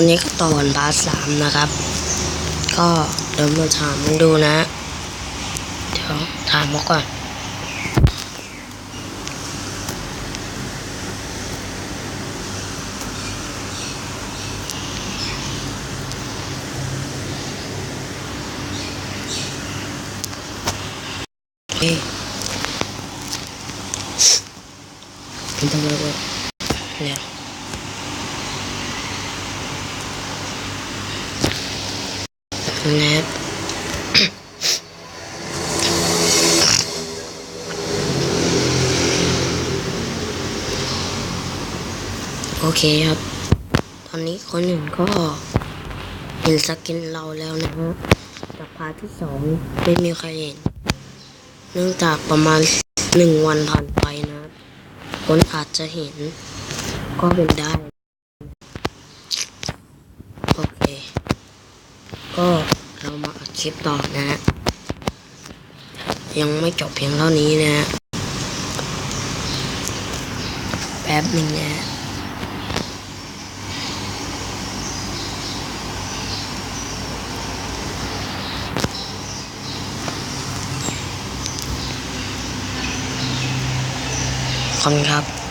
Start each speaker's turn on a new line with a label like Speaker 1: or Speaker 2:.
Speaker 1: วันนี้ก็ต่อวันพาร์ทสามนะครับ ก็เดี๋ยวมาถามกันดูนะ เดี๋ยวถามมาก่อนเอ๊ะมันต้องเร็วๆเร็ว นะครับโอเคครับ ตอนนี้คนอื่นก็เห็นสกินเราแล้วนะฮะแต่พาร์ทที่สองไม่มีใครเห็น เนื่องจากประมาณหนึ่งวันผ่านไปนะ คนอาจจะเห็นก็เป็นได้ โอเค ก็เรามาอัด คลิปต่อนะฮะยังไม่จบเพียงเท่านี้นะฮะแป๊บหนึ่งนะฮะขอบคุณครับ